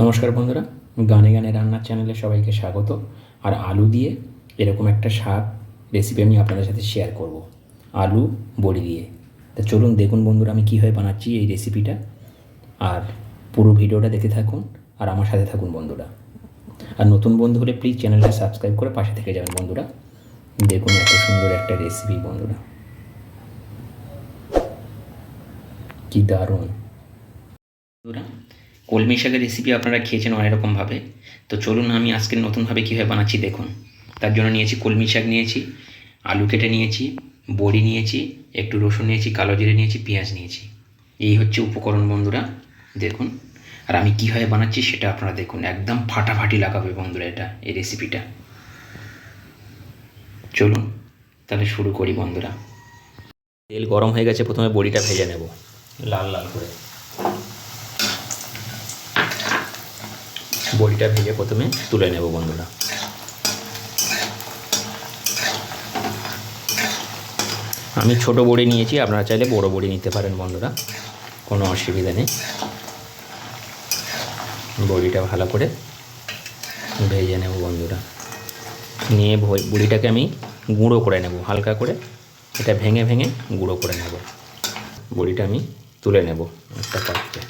নমস্কার বন্ধুরা, গানে গানে রান্নার চ্যানেলে সবাইকে স্বাগত। আর আলু দিয়ে এরকম একটা শাক রেসিপি আমি আপনাদের সাথে শেয়ার করব। আলু, বড়ি দিয়ে। তা চলুন দেখুন বন্ধুরা, আমি কীভাবে বানাচ্ছি এই রেসিপিটা আর পুরো ভিডিওটা দেখে থাকুন, আর আমার সাথে থাকুন বন্ধুরা। আর নতুন বন্ধু হলে প্লিজ চ্যানেলটা সাবস্ক্রাইব করে পাশে থেকে যাবেন বন্ধুরা। দেখুন এত সুন্দর একটা রেসিপি বন্ধুরা। কি দারুণ। বন্ধুরা কলমি শাকের রেসিপি আপনারা খেয়েছেন অনেক রকমভাবে তো চলুন আমি আজকে নতুনভাবে কীভাবে বানাচ্ছি দেখুন। তার জন্য নিয়েছি কলমি শাক নিয়েছি, আলু কেটে নিয়েছি, বড়ি নিয়েছি, একটু রসুন নিয়েছি, কালো জিরে নিয়েছি, পেঁয়াজ নিয়েছি। এই হচ্ছে উপকরণ বন্ধুরা, দেখুন। আর আমি কীভাবে বানাচ্ছি সেটা আপনারা দেখুন। একদম ফাটাফাটি লাগাবে বন্ধুরা এটা, এই রেসিপিটা চলুন তাহলে শুরু করি বন্ধুরা। তেল গরম হয়ে গেছে, প্রথমে বড়িটা ভেজে নেব। লাল লাল করে। বড়িটা ভেজে প্রথমে তুলে নেব বন্ধুরা। আমি ছোট বড়ি নিয়েছি, আপনারা চাইলে বড় বড়ি নিতে পারেন বন্ধুরা, কোনো অসুবিধা নেই। বড়িটা ভালো করে ভেজে নেব বন্ধুরা। নিয়ে বড়িটাকে আমি গুঁড়ো করে নেব, হালকা করে। এটা ভেঙে ভেঙে গুঁড়ো করে নেব। বড়িটা আমি তুলে নেব একটা পাত্রে।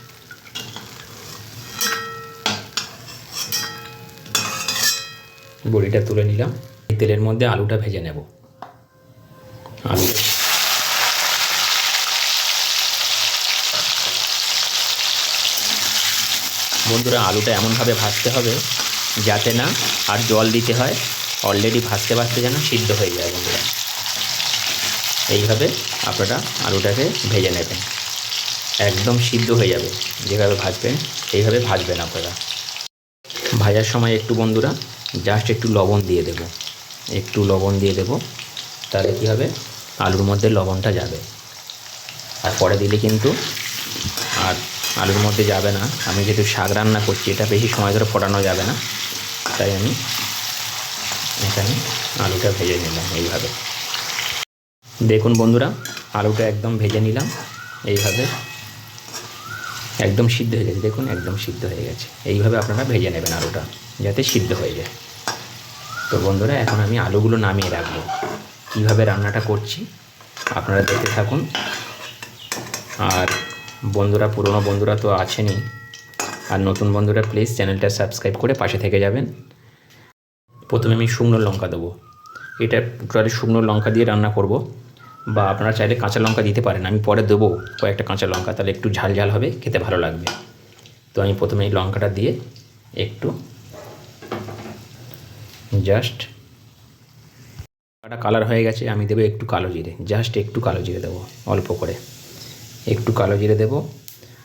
বড়িটা তুলে নিলাম। তেলের মধ্যে আলুটা ভেজে নেব। আলু। বন্ধুরা, আলুটা এমনভাবে ভাজতে হবে যাতে না আর জল দিতে হয়। অলরেডি ভাজতে ভাজতে যেন সিদ্ধ হয়ে যায় বন্ধুরা। এইভাবে আপনারা আলুটাকে ভেজে নেবেন। একদম সিদ্ধ হয়ে যাবে। যেভাবে ভাজবেন এইভাবে ভাজবেন আপনারা। ভাজার সময় একটু বন্ধুরা জাস্ট একটু লবণ দিয়ে দেব। একটু লবণ দিয়ে দেব। তাহলে কী হবে? আলুর মধ্যে লবণটা যাবে। আর পরে দিলে কিন্তু আর আলুর মধ্যে যাবে না। আমি যেহেতু শাক রান্না করছি, এটা বেশি সময় ধরে ফোটানো যাবে না। তাই আমি এখানে আলুটা ভেজে নিলাম এইভাবে। দেখুন বন্ধুরা, আলুটা একদম ভেজে নিলাম। এইভাবে একদম সিদ্ধ হয়ে গেছে। দেখুন, একদম সিদ্ধ হয়ে গেছে। এইভাবে আপনারা ভেজে নেবেন আলুটা। যাতে সিদ্ধ হয়ে যায়। তো বন্ধুরা, এখন আমি আলুগুলো নামিয়ে রাখব। কীভাবে রান্নাটা করছি, আপনারা দেখতে থাকুন। আর বন্ধুরা, পুরনো বন্ধুরা তো আছেনই। আর নতুন বন্ধুরা প্লিজ চ্যানেলটা সাবস্ক্রাইব করে পাশে থেকে যাবেন। প্রথমে আমি শুকনো লঙ্কা দেবো। এটা টোটালি শুকনো লঙ্কা দিয়ে রান্না করব। বা আপনারা চাইলে কাঁচা লঙ্কা দিতে পারেন। আমি পরে দেবো কয়েকটা কাঁচা লঙ্কা, তাহলে একটু ঝাল ঝাল হবে, খেতে ভালো লাগবে। তো আমি প্রথমে এই লঙ্কাটা দিয়ে একটু জাস্ট কালার হয়ে গেছে, আমি দেবো একটু কালো জিরে। জাস্ট একটু কালো জিরে দেবো, অল্প করে। একটু কালো জিরে দেবো,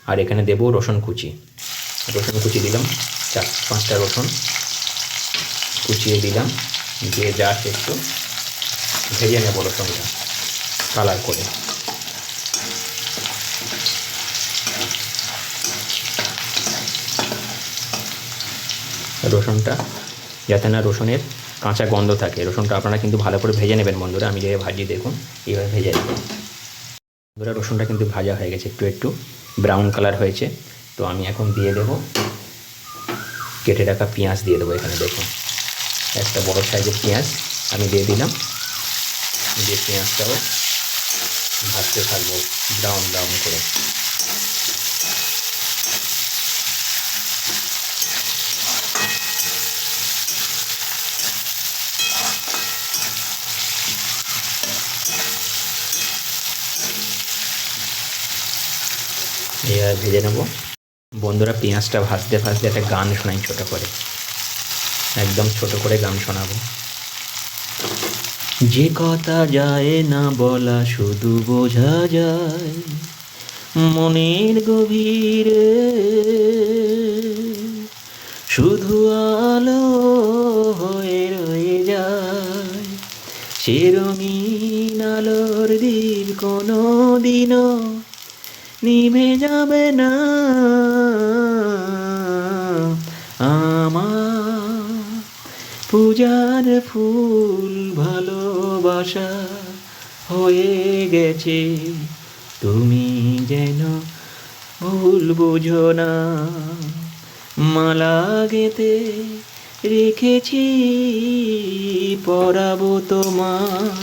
আর এখানে দেবো রসুন কুচি। রসুন কুচি দিলাম, চার, পাঁচটা রসুন কুচিয়ে দিলাম, দিয়ে জাস্ট একটু ভেজে নেব রসুনটা কালার করে। রসুনটা যাতে না রসুনের কাঁচা গন্ধ থাকে। রসুনটা আপনারা কিন্তু ভালো করে ভেজে নেবেন বন্ধুরা। আমি যেভাবে ভাজি দেখুন, এইভাবে ভেজে নেবেন বন্ধুরা, রসুনটা কিন্তু ভাজা হয়ে গেছে একটু একটু। ব্রাউন কালার হয়েছে। তো আমি এখন দিয়ে দেবো। কেটে রাখা পেঁয়াজ দিয়ে দেবো এখানে, দেখুন। একটা বড় সাইজের পেঁয়াজ আমি দিয়ে দিলাম। দিয়ে পেঁয়াজটাও ভাজতে থাকব ব্রাউন ব্রাউন করে। এবার ভেজে নেব। বন্ধুরা পেঁয়াজটা ভাজতে ভাজতে একটা গান শোনাই ছোটো করে। একদম ছোট করে গান শোনাবো। যে কথা যায় না বলা শুধু বোঝা যায়। মনের গভীরে শুধু আলো হয়ে রয়ে যায়। সে রঙিন আলোর দ্বীপ কোনো দিনও নিভে যাবে না। আমার পূজার ফুল ভালোবাসা হয়ে গেছে। তুমি যেন ভুল বুঝো না। মালা গেতে রেখেছি, পরাবো তোমার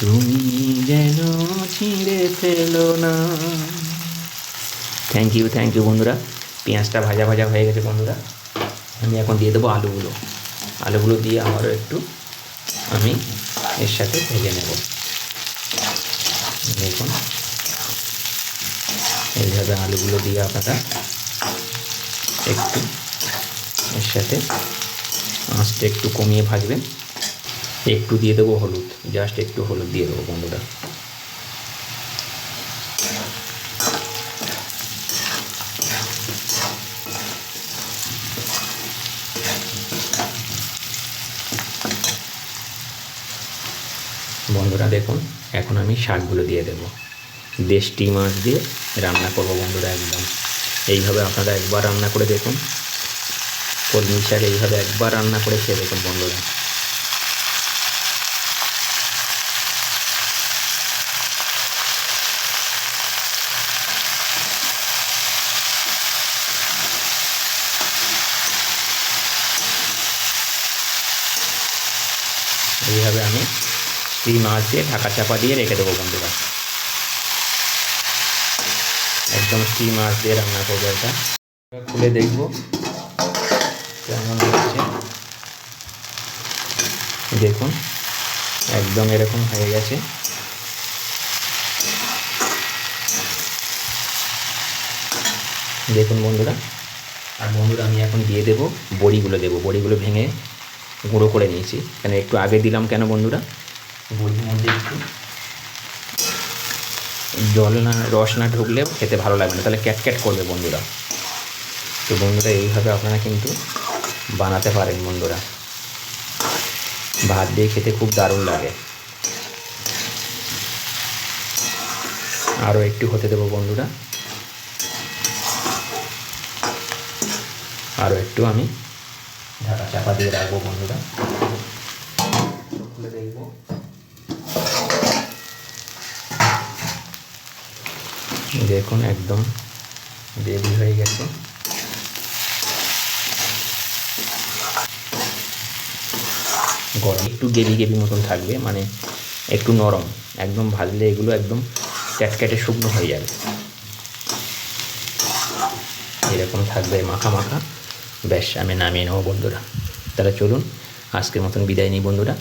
তুমি যেন ছিঁড়ে ফেলো না। থ্যাংক ইউ থ্যাংক ইউ বন্ধুরা। পেঁয়াজটা ভাজা ভাজা হয়ে গেছে, বন্ধুরা। আমি এখন দিয়ে দেবো আলুগুলো। আলুগুলো দিয়ে আবারও একটু আমি এর সাথে ভেজে নেব। দেখুন। এইভাবে আলুগুলো দিয়ে আপনারা একটু এর সাথে আঁচটা একটু কমিয়ে ভাজবেন। একটু দিয়ে দেবো হলুদ। জাস্ট একটু হলুদ দিয়ে দেবো, বন্ধুরা। বন্ধুরা দেখুন, এখন আমি শাকগুলো দিয়ে দেব। দেশটি মাছ দিয়ে রান্না করব বন্ধুরা একদম। এইভাবে আপনারা একবার রান্না করে দেখুন। কলমি শাক এইভাবে একবার রান্না করে খেয়ে দেখুন বন্ধুরা। এইভাবে আমি স্টিম মাছ দিয়ে ঢাকা চাপা দিয়ে রেখে দেবো বন্ধুরা। একদম স্টিম মাছ দিয়ে রান্না করব এটা। খুলে দেখব কেমন হচ্ছে। দেখুন, একদম এরকম হয়ে গেছে। দেখুন বন্ধুরা, আর বন্ধুরা আমি এখন দিয়ে দেবো, বড়িগুলো দেবো। বড়িগুলো ভেঙে গুঁড়ো করে নিয়েছি। কেন একটু আগে দিলাম কেন বন্ধুরা? বড়ির মধ্যে একটু। জল না, রস না ঢুকলেও খেতে ভালো লাগবে না। তাহলে ক্যাটক্যাট করবে বন্ধুরা। তো বন্ধুরা, এইভাবে আপনারা কিন্তু বানাতে পারেন বন্ধুরা। ভাত দিয়ে খেতে খুব দারুণ লাগে। আরও একটু হতে দেবো বন্ধুরা। আরও একটু আমি ঢাকা চাপা দিয়ে রাখব বন্ধুরা খুলে দেখব দেখুন, একদম রেডি হয়ে গেছে। গরম, একটু গেবি গেবি মতন থাকবে মানে একটু নরম। একদম ভাজলে এগুলো একদম ক্যাটক্যাটে শুকনো হয়ে যাবে। এরকম থাকবে মাখা মাখা। ব্যাস, আমি নামিয়ে নেব বন্ধুরা। তাহলে চলুন, আজকের মতন বিদায় নিই বন্ধুরা।